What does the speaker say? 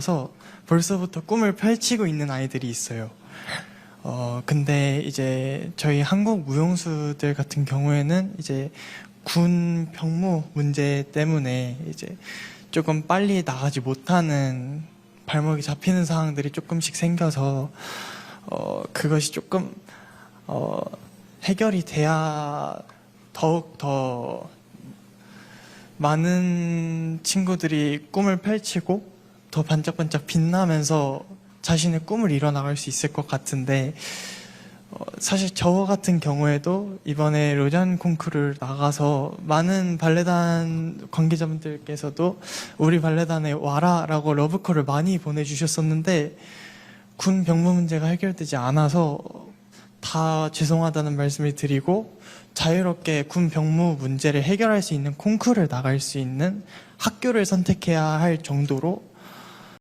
그래서 벌써부터 꿈을 펼치고 있는 아이들이 있어요. 어, 근데 이제 저희 한국 무용수들 같은 경우에는 이제 군 병무 문제 때문에 이제 조금 빨리 나가지 못하는 발목이 잡히는 상황들이 조금씩 생겨서 어, 그것이 조금 어, 해결이 돼야 더욱 더 많은 친구들이 꿈을 펼치고 더 반짝반짝 빛나면서 자신의 꿈을 이뤄나갈 수 있을 것 같은데 어, 사실 저 같은 경우에도 이번에 로잔 콩쿠르를 나가서 많은 발레단 관계자분들께서도 우리 발레단에 와라라고 러브콜을 많이 보내주셨었는데 군 병무 문제가 해결되지 않아서 다 죄송하다는 말씀을 드리고 자유롭게 군 병무 문제를 해결할 수 있는 콩쿠르를 나갈 수 있는 학교를 선택해야 할 정도로